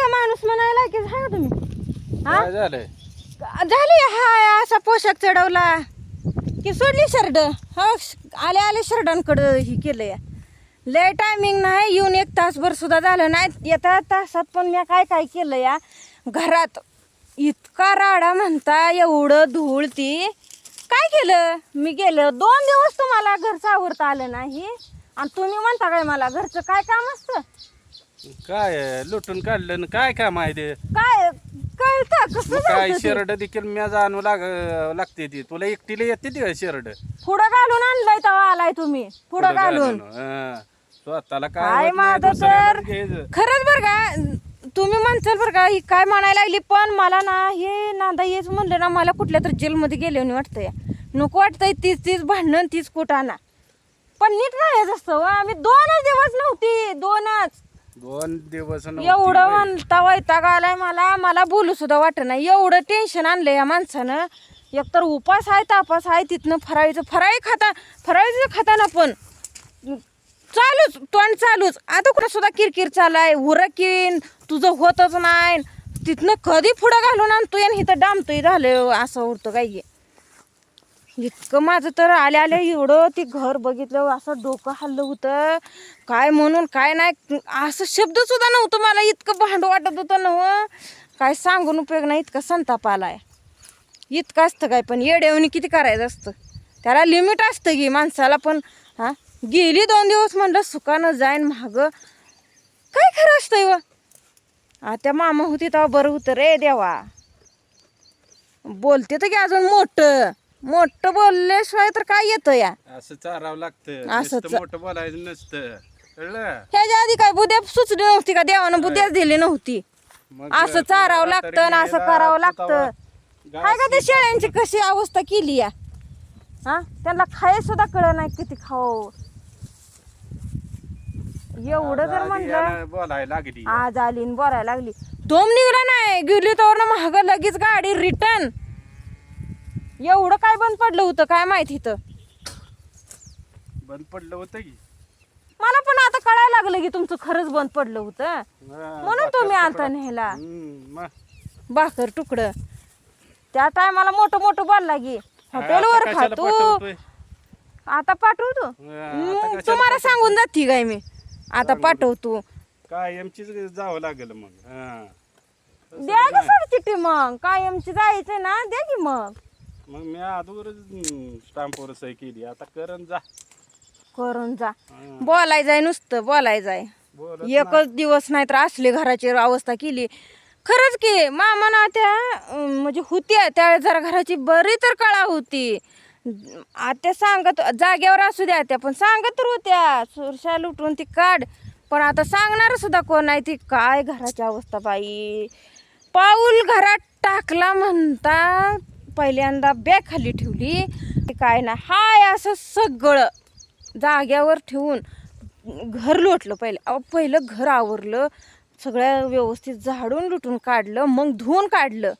का माणूस म्हणायला की का तुम्ही. हा? काय झालंय? झाली हाय असा पोशाख चढवला. की सोडली शर्ट. हो आले आले शर्टांकडं ही केलंय. लय टायमिंग नाही येऊन एक तासभर सुद्धा झालं नाही. येता तासात पण मी काय काय केलं या घरात इतका राडा म्हणता एवढं धूळ ती. काय केलं? मी गेलं. दोन दिवस तुम्हाला घरचं आवरता आलं नाही. आणि तुम्ही म्हणता काय मला घरचं काय काम असतं? काय? लुटून काढलं काय काम आहे ते? काय कसं मग काय झालं ते? शर्ट देखील मी जाणू लाग लागते ती. तुला एकटीला येते ती शर्ट पुढं घालून आणलाय तेव्हा आलाय तुम्ही. पुढं घालून. स्वतःला काय काय होत नाही, माझं तर. घ्यायचं. खरंच बरं का तुम्ही म्हणसाल बरं का ही काय म्हणायला लागली पण मला ना हे नांदा येच म्हणलं ना मला कुठल्या तर जेलमध्ये गेले वाटतंय. नको वाटतंय तीच तीच भांडण तीच कुटाना पण नीट राहायचं असतं हो. आम्ही दोनच दिवस नव्हती दोनच. दोन दिवस एवढं. म्हणता वैताग आलाय मला. मला बोलू सुद्धा वाटत नाही. एवढं टेन्शन आणलंय या माणसानं. एकतर उपास आहे तापास आहे तिथनं फराळीचं फराळी खाता फराळीचं खाताना पण चालूच तोंड चालूच. आता कुठं सुद्धा किरकिर चालाय उरकीन तुझं होतच नाही. तिथनं कधी पुढं घालून आणतोय आणि इथं डांबतोय झालं असं उरतं काय इतकं माझं तर आल्या आल्या एवढं ते घर बघितलं असं डोकं हल्लं होतं. काय म्हणून काय नाही असं शब्द सुद्धा नव्हतं मला इतकं भांड वाटत होतं नव काय सांगून उपयोग नाही इतका संताप आलाय. इतकं असतं काय पण येड्यावणी किती करायचं असतं. त्याला लिमिट असतं की माणसाला पण हा? गेली दोन दिवस म्हणलं सुकानं जाईन महागं काय खरं असतंय व आता मामा होती तेव्हा बरं होतं रे देवा. बोलते तर की अजून मोठं. मोठं बोलल्याशिवाय तर काय येतं या? असं चारावं लागतं. असं नुसतं चा- मोठं बोलायचं नसतं. कळलं? ह्याच्या आधी काय बुद्ध्या सुचली नव्हती का? देवानं बुद्ध्याच दिली नव्हती. मग असं चारावं लागतं ना असं करावं लागतं. काय का ते शेळ्यांची कशी अवस्था केली या? हा? त्यांना खाय सुद्धा कळ नाही किती खाव. एवढं जर म्हणलं याला बोलायला लागली. आज आली बोलायला लागली. दोम निघला नाही गेली तर महाग लगेच गाडी रिटर्न. एवढं काय बंद पडलं होतं काय माहीत इथं? बंद पडलं होतं की. मला पण आता कळायला लागलं की तुमचं खरंच बंद पडलं होतं. म्हणून तुम्ही आता हम्म, मग. भाकर तुकडं. त्या टायमाला मोठं मोठं बोलला की हॉटेलवर आता खा कशाला तू पाठवतोय? आता पाठवतो. आता मग कशाला तुम्हाला सांगून जाती काय मी. आता पाठवतो. कायमचीच जावं लागेल मग. हा. द्या की सर चिठ्ठी मग. कायमची जायचंय ना द्या की मग. मग मी अगोदरच स्टॅम्पवर सही केली. आता करण जा. करून जा. बोलाय जाय नुसतं बोलाय जाय. बोलत एकच दिवस नाही तर असले घराची अवस्था केली. खरंच की मामा त्या अं, म्हणजे होत्या त्या जरा घराची बरी तर कळा होती. आत्या सांगत जाग्यावर असू द्या त्या पण सांगत तर होत्या. सुरशा लुटून ती काढ. पण आता सांगणार सुद्धा कोण नाही ती काय घराची अवस्था बाई. पाऊल घरात टाकला म्हणता पहिल्यांदा बॅग खाली ठेवली काय ना हाय असं सगळं जाग्यावर ठेवून घर लोटलं पहिले. अहो पहिलं घर आवरलं सगळं व्यवस्थित झाडून लुटून काढलं मग धुवून काढलं.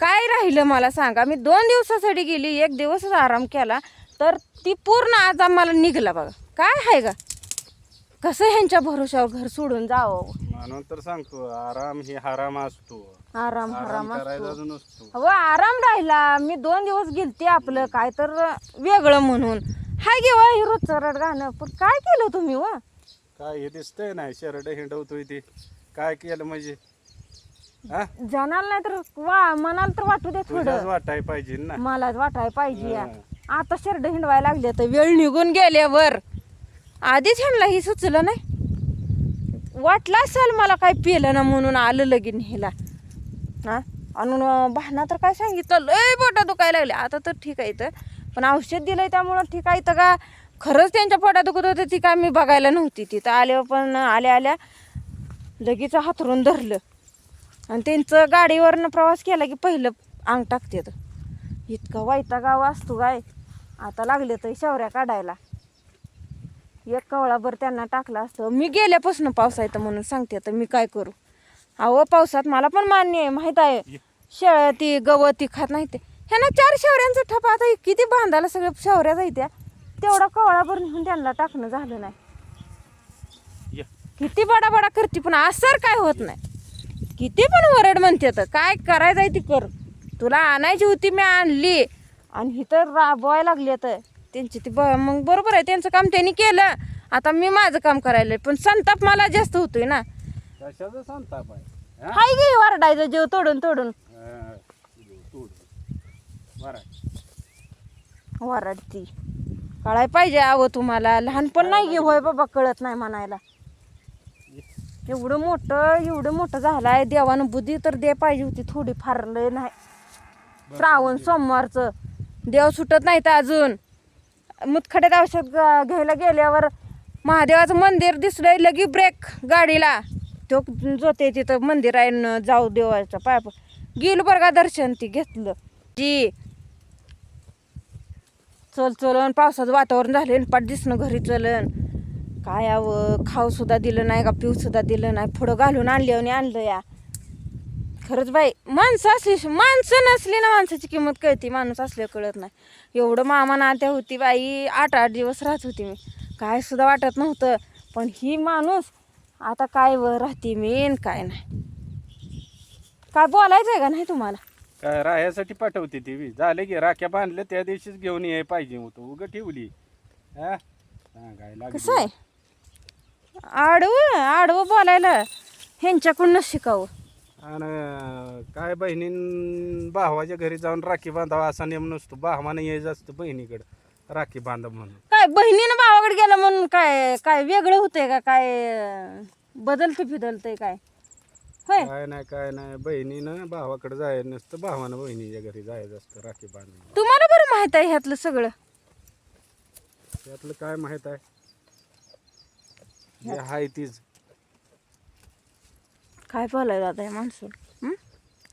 काय राहिलं मला सांगा? मी दोन दिवसासाठी गेली एक दिवसच आराम केला तर ती पूर्ण आज आम्हाला निघला बघा. काय आहे का कसं ह्यांच्या भरोशावर घर सोडून जावं? म्हणून तर सांगतो आराम ही हराम असतो. आराम आराम करायचा असतो. नसतो आराम राहिला. मी दोन दिवस गेलते आपलं काय तर वेगळं म्हणून. हाय गे वा ही रोजचं रड गाणं. पण काय केलं तुम्ही व? काय हे दिसतंय नाही शर्ट हिंडवतोय ते. काय केलं म्हणजे? हा? जाणार नाही तर वा मनाला तर वाटू दे तुझ्याच थोडं वाटाय पाहिजे ना. मला वाटाय पाहिजे. या. आता शर्ट हिंडवायला लागले तर वेळ निघून गेल्यावर. आधीच ह्यांना ही सुचलं नाही. वाटलं असेल मला काय पिलं ना म्हणून आलं लगीन ह्याला. हां? आणून भाना तर काय सांगितलं? लय पोटा दुखायला लागले. आता तर ठीक आहे तर पण औषध दिलंय त्यामुळं ठीक आहे. तर का खरंच त्यांच्या पोटा दुखत होतं ती काय मी बघायला नव्हती. तिथं आल्यावर पण आल्या आल्या लगेच हातरून धरलं. आणि त्यांचं गाडीवरनं प्रवास केला की पहिलं अंग टाकते तर इतका वाईटा गाव असतो काय? आता लागले तर शेवऱ्या काढायला. एक कवळाभर त्यांना टाकला असतं. मी गेल्यापासून पावसायचं म्हणून सांगते तर मी काय करू. अहो पावसात मला पण मान्य आहे माहीत आहे. शेळ्या ती गवत ती खात नाही ते. ह्यांना चार शेवऱ्यांचा ठपा आता किती बांधायला सगळ्या शेवऱ्या जायत्या तेवढा कवळाभर नेऊन त्यांना टाकणं झालं नाही. किती बडा बडा करते पण असर काय होत नाही. किती पण वरड म्हणते तर काय करायचं आहे ती कर तुला आणायची होती मी आणली. आणि इथं राबवायला लागली तर त्यांची ती ब मग बरोबर आहे त्यांचं काम त्यांनी केलं. आता मी माझं काम करायला पण संताप मला जास्त होतोय ना. कशाचा संताप आहे हा? हाय गे वरडायचं जीव तोडून तोडून. हा, तोड. बरं आहे. वरडती. कळाय पाहिजे आव तुम्हाला. लहानपण नाही गे होय बाबा कळत नाही म्हणायला. एवढं मोठं एवढं मोठं झालाय. देवानं बुद्धी तर दे पाहिजे होती थोडी फार लय नाही. श्रावण सोमवारचं. देव सुटत नाही तर अजून. मुतखड्यात औषध ग- घ्यायला गेल्यावर महादेवाचं मंदिर दिसलंय लगी ब्रेक गाडीला. तो जोते तिथं मंदिर आहे न जाऊ देवाचं पाय गेलो बरं का दर्शन ती घेतलं. जी चल चलन पावसाचं वातावरण झालं पाठ दिसणं घरी चलन. काय यावं खाऊ सुद्धा दिलं नाही का पिऊ सुद्धा दिलं नाही. पुढं घालून आणलं आणि आणलं या. खरंच बाई माणसं असली माणसं नसली ना माणसाची किंमत कळती माणूस असल्या कळत नाही. एवढं मामा नात्या होती बाई आठ आठ दिवस राहत होती मी. काय सुद्धा वाटत नव्हतं. पण ही माणूस आता काय वर राहते मी काय नाही. काय बोलायचं आहे का नाही तुम्हाला? काय राह्यासाठी पाठवते ती बी. झाले की राख्या बांधल्या त्या दिवशीच घेऊन ये पाहिजे होतं. उगं ठेवली. हा? सांगायला लागली. कसं आहे? आडवं आडवं बोलायला ह्यांच्याकडूनच शिकावं. आणि काय बहिणीन भावाच्या घरी जाऊन राखी बांधावा असा नियम नसतो. भावानं यायचं असतं बहिणीकडं राखी बांधा म्हणून. काय बहिणीनं भावाकडे गेलं म्हणून काय काय वेगळं होतंय का? काय बदलते फिदलतंय काय? होय? काय नाही काय नाही. बहिणीनं भावाकडे जायचं नसतं भावानं बहिणीच्या घरी जायचं असतं राखी बांधून. तुम्हाला बरं माहीत आहे ह्यातलं सगळं? त्यातलं काय माहीत आहे? जे आहे तीच. काय बोलायचं आता हं?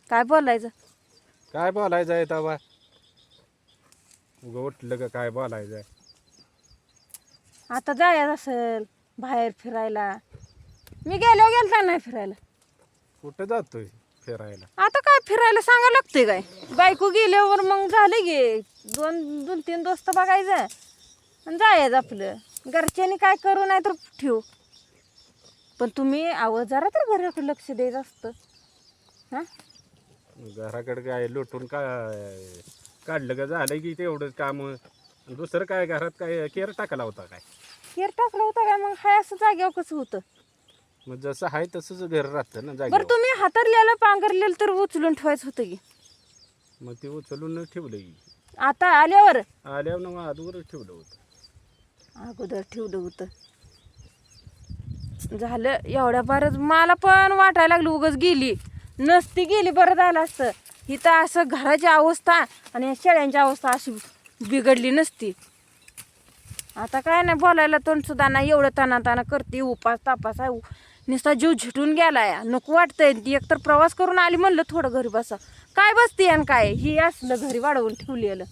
काय बोलायचं? काय बोलायचं आहे तवा? उगं उठलं का काय बोलायचं आहे? आता जायचं असेल बाहेर फिरायला. मी गेल्यावर गेलता नाही फिरायला. कुठं जातोय फिरायला? आता काय फिरायला सांगायला लागतंय काय? बायको गेल्यावर मग झालं गे दोन दोन तीन दोस्त बघायचं. आणि जायचं आपलं. घरच्यांनी काय करू नाही तर ठेवू. पण तुम्ही आव जरा तर घराकडे लक्ष द्यायचं असतं. हां? घराकडे काय लुटून का काढलं का? झालं की तेवढंच काम दुसरं काय घरात काय केर टाकायला होता काय? केर टाकलं होतं काय? मग हाय असं जागेवर कसं होतं. मग जसं आहे तसंच घर राहतं ना बरं तुम्ही हातरलेलं पांघरलेलं तर उचलून ठेवायचं होतं की? मग ते उचलून ठेवलं की. आता आल्यावर? आल्यावर मग अगोदरच ठेवलं होतं. अगोदर ठेवलं होतं. झालं एवढ्या बरंच. मला पण वाटायला लागलं उगच गेली. नसती गेली बरं झालं असतं. इथं असं घराची अवस्था आणि या शेळ्यांची अवस्था अशी बिघडली नसती. आता काय नाही बोलायला तोंड सुद्धा नाही एवढं ताना ताना करते उपास तापास आहे. नुसता जीव झिटून गेला या नको वाटतंय. ती एकतर प्रवास करून आली म्हणलं थोडं घरी बसा. काय बसते आणि काय? ही असलं घरी वाढवून ठेवलेलं.